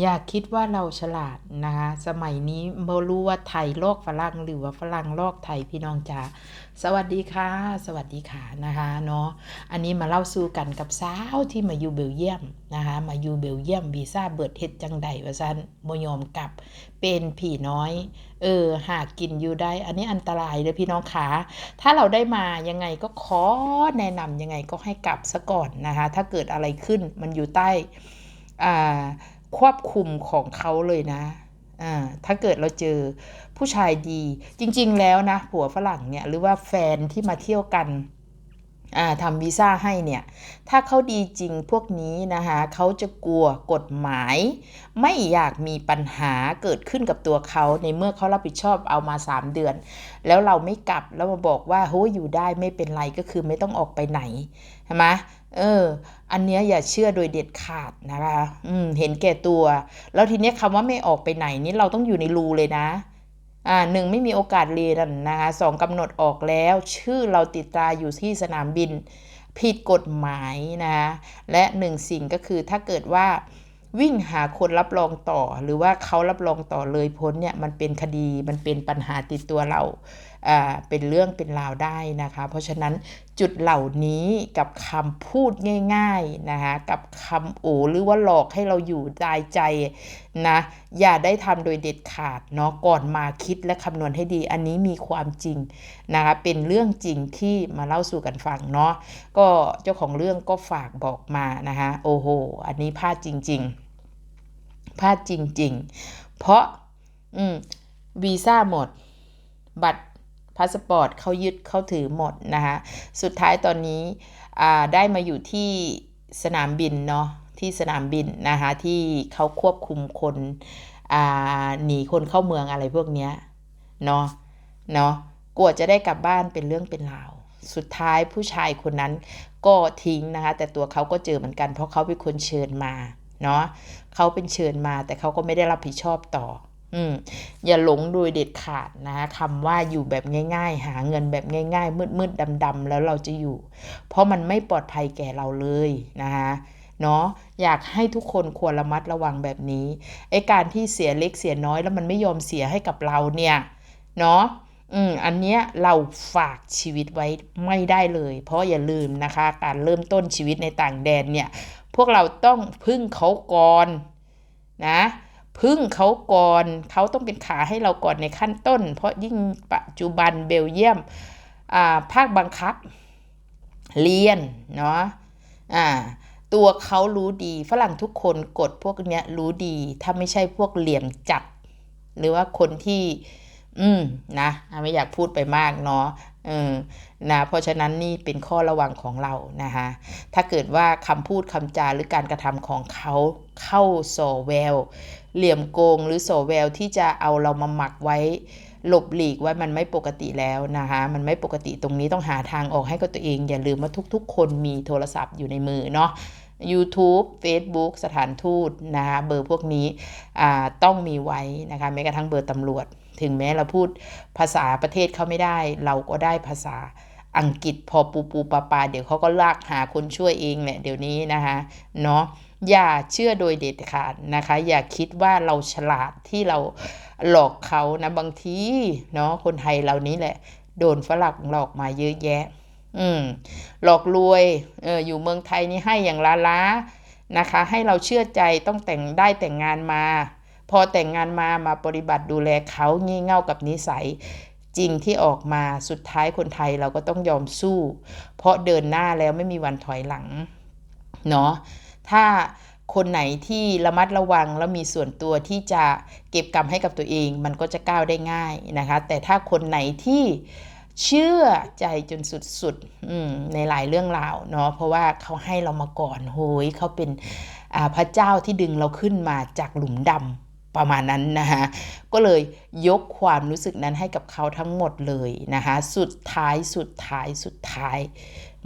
อย่าคิดว่าเราฉลาดนะคะสมัยนี้ไม่รู้ว่าไทยลอกฝรั่งหรือว่าฝรั่งลอกไทยพี่น้องจ๋าสวัสดีค่ะ สวัสดีค่ะนะคะเนาะอันนี้มาเล่าสู่กันกับสาวที่มาอยู่เบลเยียมนะคะมาอยู่เบลเยียมวีซ่าเบิดเฮ็ดจังใดว่าซั่นบ่ยอมกลับเป็นผีน้อยเออหากินอยู่ได้ อันนี้อันตรายเลยพี่น้องขาถ้าเราได้มายังไงก็ขอแนะนำยังไงก็ให้กลับซะก่อนนะคะถ้าเกิดอะไรขึ้นมันอยู่ใต้อ่า ควบคุมของเขาเลยนะอ่าถ้าเกิดเราเจอผู้ชายดี จริง ๆ แล้วนะผัวฝรั่งเนี่ยหรือว่าแฟนที่มาเที่ยวกันอ่าทำวีซ่าให้เนี่ย ถ้าเขาดีจริงพวกนี้นะคะเขาจะกลัวกฎหมาย ไม่อยากมีปัญหาเกิดขึ้นกับตัวเขาในเมื่อเขารับผิดชอบเอามา 3 เดือน แล้วเราไม่กลับแล้วมาบอกว่าโหอยู่ได้ไม่เป็นไรก็คือไม่ต้องออกไปไหนใช่ไหม เออ อันเนี้ยอย่าเชื่อโดยเด็ดขาดนะคะ อืม เห็นแก่ตัว แล้วทีเนี้ยคำว่าไม่ออกไปไหนนี่เราต้องอยู่ในรูเลยนะ อ่าหนึ่งไม่มีโอกาสเรียนนะคะสองกำหนดออกแล้ว ชื่อเราติดตาอยู่ที่สนามบิน ผิดกฎหมายนะคะและหนึ่งสิ่งก็คือถ้าเกิดว่าวิ่งหาคนรับรองต่อ หรือว่าเขารับรองต่อเลยพ้นเนี่ยมันเป็นคดีมันเป็นปัญหาติดตัวเรา เป็นเรื่องเป็นราวได้นะคะ เพราะฉะนั้นจุดเหล่านี้กับคำพูดง่ายๆนะคะกับคำโอหรือว่าหลอกให้เราอยู่ตายใจนะอย่าได้ทำโดยเด็ดขาดเนาะก่อนมาคิดและคำนวณให้ดี อันนี้มีความจริงนะคะเป็นเรื่องจริงที่มาเล่าสู่กันฟังเนาะก็เจ้าของเรื่องก็ฝากบอกมานะคะโอ้โหอันนี้พลาดจริง ๆพลาดจริง ๆ เพราะอืมวีซ่าหมด บัตร พาสปอร์ตเขายึดเขาถือหมดนะคะสุดท้ายตอนนี้ได้มาอยู่ที่สนามบินเนาะที่สนามบินนะคะที่เขาควบคุมคนหนีคนเข้าเมืองอะไรพวกเนี้ยเนาะเนาะกลัวจะได้กลับบ้านเป็นเรื่องเป็นราวสุดท้ายผู้ชายคนนั้นก็ทิ้งนะคะ แต่ตัวเขาก็เจอเหมือนกัน เพราะเขาเป็นคนเชิญมาเนาะเขาเป็นเชิญมาแต่เขาก็ไม่ได้รับผิดชอบต่อ อืมอย่าหลงโดยเด็ดขาดนะคำว่าอยู่แบบง่าย ๆ หาเงินแบบง่าย ๆ มืดๆดำๆแล้วเราจะอยู่ เพราะมันไม่ปลอดภัยแก่เราเลยนะคะเนาะอยากให้ทุกคนควรระมัดระวังแบบนี้ไอ้การที่เสียเล็กเสียน้อยแล้วมันไม่ยอมเสียให้กับเราเนี่ยเนาะอืมอันเนี้ยเราฝากชีวิตไว้ไม่ได้เลย เพราะอย่าลืมนะคะ การเริ่มต้นชีวิตในต่างแดนเนี่ย พวกเราต้องพึ่งเขาก่อนนะ พึ่งเขาก่อนเขาต้องเป็นขาให้เราก่อนในขั้นต้น เพราะยิ่งปัจจุบันเบลเยียมภาคบังคับ เรียนเนาะะตัวเขารู้ดีฝรั่งทุกคนกดพวกเนี้ยรู้ดีถ้าไม่ใช่พวกเหลี่ยมจัดหรือว่าคนที่ อืมนะไม่อยากพูดไปมากเนาะ เออนะเพราะฉะนั้นนี่เป็นข้อระวังของเรานะคะถ้าเกิดว่าคำพูดคำจาหรือการกระทำของเขาเข้าโซแวลเหลี่ยมโกงหรือโซแวลที่จะเอาเรามาหมักไว้หลบหลีกไว้มันไม่ปกติแล้วนะคะมันไม่ปกติตรงนี้ต้องหาทางออกให้กับตัวเอง อย่าลืมว่าทุกๆ คนมีโทรศัพท์อยู่ในมือเนาะ YouTube Facebook สถานทูตนะคะเบอร์พวกนี้ต้องมีไว้นะคะแม้กระทั่งเบอร์ตำรวจ ถึงแม้เราพูดภาษาประเทศเขาไม่ได้ เราก็ได้ภาษาอังกฤษพอปูปูปาปา เดี๋ยวเขาก็ลากหาคนช่วยเองแหละเดี๋ยวนี้นะคะเนาะอย่าเชื่อโดยเด็ดขาดนะคะ อย่าคิดว่าเราฉลาดที่เราหลอกเขานะบางทีเนาะคนไทยเรานี้แหละ โดนฝรั่งหลอกมาเยอะแยะ อืมหลอกรวยเอออยู่เมืองไทยนี่ให้อย่างล้าล้านะคะ ให้เราเชื่อใจต้องแต่งได้แต่งงานมา พอแต่งงานมามาปฏิบัติดูแลเขางี่เง่ากับนิสัยจริงที่ออกมาสุดท้ายคนไทยเราก็ต้องยอมสู้ เพราะเดินหน้าแล้วไม่มีวันถอยหลังเนาะถ้าคนไหนที่ระมัดระวังแล้วมีส่วนตัวที่จะเก็บกรรมให้กับตัวเอง มันก็จะก้าวได้ง่ายนะคะ แต่ถ้าคนไหนที่เชื่อใจจนสุดๆในหลายเรื่องราวเนาะเพราะว่าเขาให้เรามาก่อนโหยเขาเป็นพระเจ้าที่ดึงเราขึ้นมาจากหลุมดำ ประมาณนั้นนะคะก็เลยยกความรู้สึกนั้นให้กับเขาทั้งหมดเลยนะคะสุดท้ายสุดท้ายสุดท้าย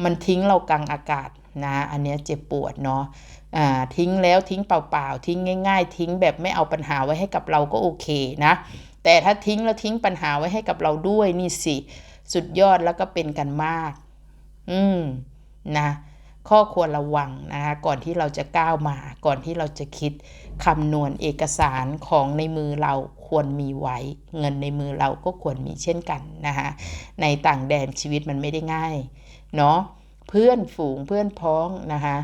มันทิ้งเรากลางอากาศนะอันนี้เจ็บปวดเนาะทิ้งแล้วทิ้งเปล่าๆ ทิ้งง่าย ๆ ทิ้งแบบไม่เอาปัญหาไว้ให้กับเราก็โอเคนะแต่ถ้าทิ้งแล้วทิ้งปัญหาไว้ให้กับเราด้วยนี่สิ สุดยอดแล้วก็เป็นกันมาก อืมนะ ข้อควรระวังนะคะก่อนที่เราจะก้าวมา ก่อนที่เราจะคิดคำนวณเอกสารของในมือเราควรมีไว้ เงินในมือเราก็ควรมีเช่นกันนะคะในต่างแดนชีวิตมันไม่ได้ง่ายเนาะเพื่อนฝูงเพื่อนพ้องนะคะ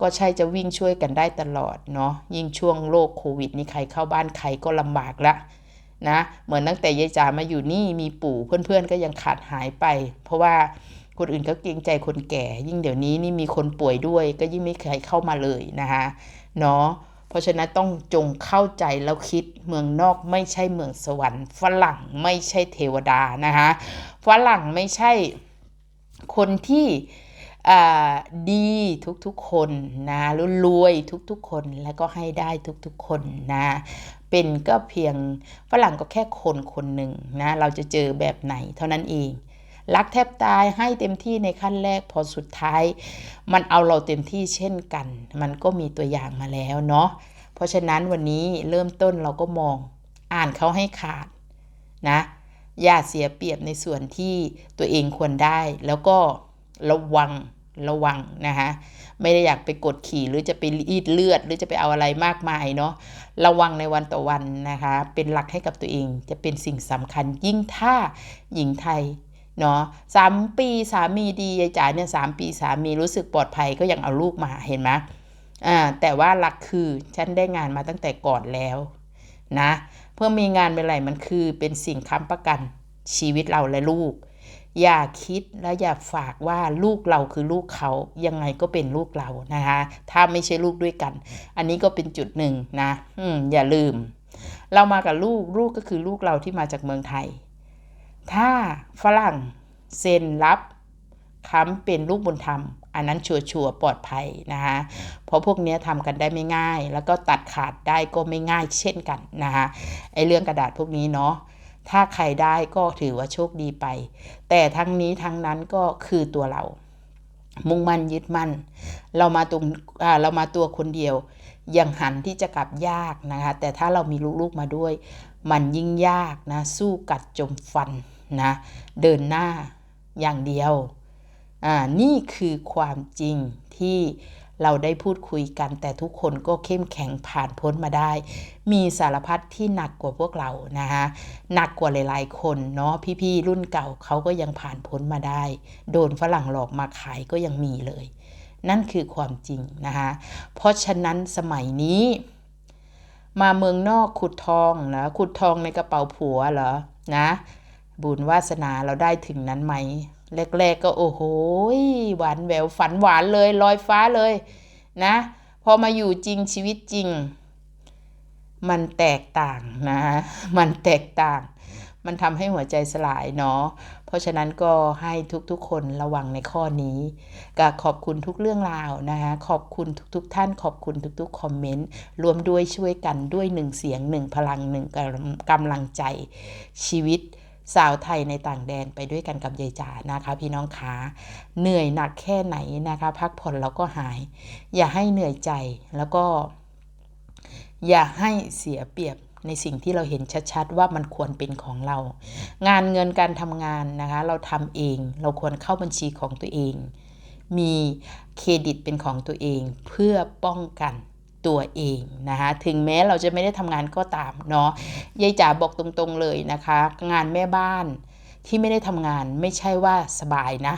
ก็ใช่จะวิ่งช่วยกันได้ตลอดเนาะยิ่งช่วงโรคโควิดนี่ใครเข้าบ้านใครก็ลำบากละนะเหมือนตั้งแต่ยายจ๋ามาอยู่นี่มีปู่เพื่อนๆก็ยังขาดหายไป เพราะว่า คนอื่นเขาเกรงใจคนแก่ ยิ่งเดี๋ยวนี้นี่มีคนป่วยด้วย ก็ยิ่งไม่ใครเข้ามาเลยนะคะเนาะเพราะฉะนั้นต้องจงเข้าใจแล้วคิดเมืองนอกไม่ใช่เมืองสวรรค์ ฝรั่งไม่ใช่เทวดานะคะฝรั่งไม่ใช่คนที่ดีทุกๆคนนะรวยทุกๆคนแล้วก็ให้ได้ทุกๆคนนะเป็นก็เพียงฝรั่งก็แค่คนคนหนึ่งนะเราจะเจอแบบไหนเท่านั้นเอง รักแทบตายให้เต็มที่ในขั้นแรกพอสุดท้าย มันเอาเราเต็มที่เช่นกัน มันก็มีตัวอย่างมาแล้วเนาะเพราะฉะนั้นวันนี้เริ่มต้นเราก็มองอ่านเขาให้ขาดนะอย่าเสียเปรียบในส่วนที่ตัวเองควรได้ แล้วก็ระวังระวังนะคะไม่ได้อยากไปกดขี่หรือจะไปรีดเลือด หรือจะไปเอาอะไรมากมายเนาะระวังในวันต่อวันนะคะ เป็นหลักให้กับตัวเองจะเป็นสิ่งสำคัญยิ่งถ้าหญิงไทย เนาะสามปีสามีดียายจ๋าเนี่ยสามปีสามีรู้สึกปลอดภัยก็ยังเอาลูกมาเห็นไหมอ่าแต่ว่าหลักคือฉันได้งานมาตั้งแต่ก่อนแล้วนะเพื่อมีงานเป็นไรมันคือเป็นสิ่งค้ำประกันชีวิตเราและลูก อย่าคิดและอย่าฝากว่าลูกเราคือลูกเขายังไงก็เป็นลูกเรานะคะถ้าไม่ใช่ลูกด้วยกัน อันนี้ก็เป็นจุดหนึ่งนะอืมอย่าลืม เรามากับลูกลูกก็คือลูกเราที่มาจากเมืองไทย ถ้าฝรั่งเซ็นรับค้ำเป็นลูกบุญธรรม อันนั้นชัวร์ปลอดภัยนะคะเพราะพวกนี้ทำกันได้ไม่ง่าย แล้วก็ตัดขาดได้ก็ไม่ง่ายเช่นกันนะคะไอเรื่องกระดาษพวกนี้เนาะถ้าใครได้ก็ถือว่าโชคดีไป แต่ทั้งนี้ทั้งนั้นก็คือตัวเรา มุ่งมั่นยึดมั่น เรามาตรงเรามาตัวคนเดียว ยังหันที่จะกลับยากนะคะ แต่ถ้าเรามีลูกๆมาด้วย มันยิ่งยากนะ สู้กัดจมฟัน นะเดินหน้าอย่างเดียวอ่านี่คือความจริงที่เราได้พูดคุยกันแต่ทุกคนก็เข้มแข็งผ่านพ้นมาได้ มีสารพัดที่หนักกว่าพวกเรานะคะหนักกว่าหลายๆคนเนาะพี่ๆรุ่นเก่าเขาก็ยังผ่านพ้นมาได้ โดนฝรั่งหลอกมาขายก็ยังมีเลย นั่นคือความจริงนะคะเพราะฉะนั้นสมัยนี้ มาเมืองนอกขุดทองนะขุดทองในกระเป๋าผัวเหรอนะ บุญวาสนาเราได้ถึงนั้นไหมแรกๆก็โอ้โหหวานแหววฝันหวานเลยลอยฟ้าเลยนะ พอมาอยู่จริงชีวิตจริง มันแตกต่างนะ มันแตกต่าง มันทำให้หัวใจสลายเนาะเพราะฉะนั้นก็ให้ทุกๆคนระวังในข้อนี้ก็ขอบคุณทุกเรื่องราวนะคะขอบคุณทุกๆ ท่าน ขอบคุณทุกๆคอมเมนต์รวมด้วยช่วยกันด้วยหนึ่งเสียงหนึ่งพลังหนึ่งกำลังใจชีวิต สาวไทยในต่างแดนไปด้วยกันกับยายจ๋านะคะ พี่น้องคะเหนื่อยหนักแค่ไหนนะคะ พักผ่อนแล้วก็หาย อย่าให้เหนื่อยใจแล้วก็ อย่าให้เสียเปรียบในสิ่งที่เราเห็นชัดๆ ว่ามันควรเป็นของเรา งานเงินการทำงานนะคะ เราทำเองเราควรเข้าบัญชีของตัวเอง มีเครดิตเป็นของตัวเองเพื่อป้องกัน ตัวเองนะคะถึงแม้เราจะไม่ได้ทำงานก็ตามเนาะยายจ๋าบอกตรงๆเลยนะคะ งานแม่บ้านที่ไม่ได้ทำงานไม่ใช่ว่าสบายนะ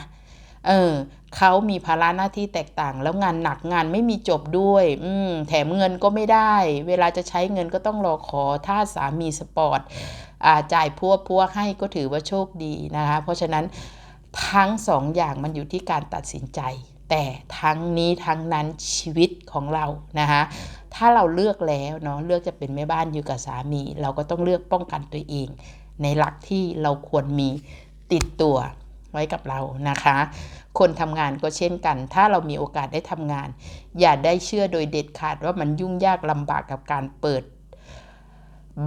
เออเขามีภาระหน้าที่แตกต่าง แล้วงานหนักงานไม่มีจบด้วย อืมแถมเงินก็ไม่ได้ เวลาจะใช้เงินก็ต้องรอขอถ้าสามีสปอร์ตจ่ายพัวพัวให้ก็ถือว่าโชคดีนะคะ เพราะฉะนั้นทั้งสองอย่างมันอยู่ที่การตัดสินใจ แต่ทั้งนี้ทั้งนั้นชีวิตของเรานะคะถ้าเราเลือกแล้วเนาะเลือกจะเป็นแม่บ้านอยู่กับสามี เราก็ต้องเลือกป้องกันตัวเอง ในหลักที่เราควรมีติดตัวไว้กับเรานะคะ คนทำงานก็เช่นกัน ถ้าเรามีโอกาสได้ทำงาน อย่าได้เชื่อโดยเด็ดขาดว่ามันยุ่งยากลำบากกับการเปิด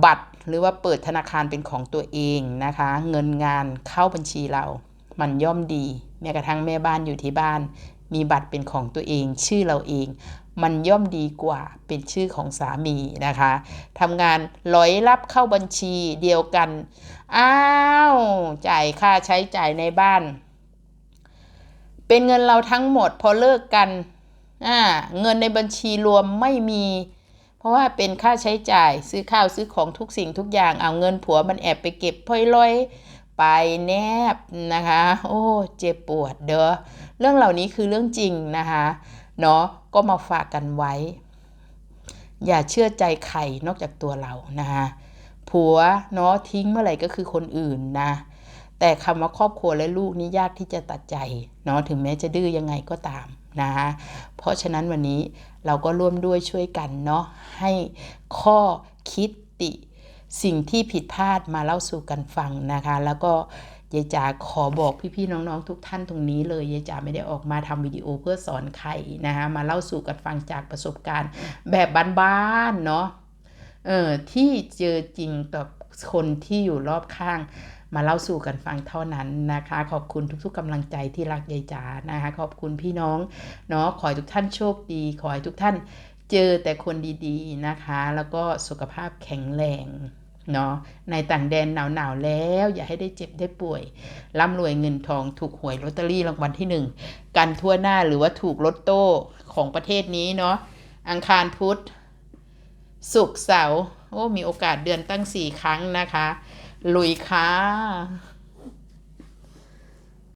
บัตรหรือว่าเปิดธนาคารเป็นของตัวเองนะคะ เงินงานเข้าบัญชีเรา มันย่อมดี แม้กระทั่งแม่บ้านอยู่ที่บ้าน มีบัตรเป็นของตัวเอง ชื่อเราเอง มันย่อมดีกว่าเป็นชื่อของสามีนะคะทำงานลอยรับเข้าบัญชีเดียวกัน อ้าว จ่ายค่าใช้จ่ายในบ้าน เป็นเงินเราทั้งหมดพอเลิกกันอ่าเงินในบัญชีรวมไม่มี เพราะว่าเป็นค่าใช้จ่ายซื้อข้าวซื้อของทุกสิ่งทุกอย่างเอาเงินผัวมันแอบไปเก็บพลอยลอยไปแนบนะคะ โอ้ เจ็บปวดเด้อ เรื่องเหล่านี้คือเรื่องจริงนะคะเนาะก็มาฝากกันไว้ อย่าเชื่อใจใครนอกจากตัวเรานะคะผัวเนาะทิ้งเมื่อไหร่ก็คือคนอื่นนะแต่คำว่าครอบครัวและลูกนี่ยากที่จะตัดใจเนาะถึงแม้จะดื้อยังไงก็ตามนะคะเพราะฉะนั้นวันนี้เราก็ร่วมด้วยช่วยกันเนาะให้ข้อคิดติ สิ่งที่ผิดพลาดมาเล่าสู่กันฟังนะคะ แล้วก็ ยายจ๋าขอบอกพี่ๆน้องๆทุกท่านตรงนี้เลยยายจ๋าไม่ได้ออกมาทำวิดีโอเพื่อสอนใครนะคะมาเล่าสู่กันฟังจากประสบการณ์แบบบ้านๆเนาะเออที่เจอจริงกับคนที่อยู่รอบข้างมาเล่าสู่กันฟังเท่านั้นนะคะ ขอบคุณทุกๆกำลังใจที่รักยายจ๋านะคะ ขอบคุณพี่น้องเนาะขอให้ทุกท่านโชคดี ขอให้ทุกท่านเจอแต่คนดีๆนะคะ แล้วก็สุขภาพแข็งแรง เนาะในต่างแดนหนาวๆแล้ว อย่าให้ได้เจ็บได้ป่วยร่ำรวยเงินทองถูกหวยลอตเตอรี่รางวัลที่หนึ่งกันทั่วหน้าหรือว่าถูกลอตโต้ของประเทศนี้เนาะอังคารพุธศุกร์เสาร์โอ้มีโอกาสเดือนตั้งสี่ครั้งนะคะ ลุยค่ะ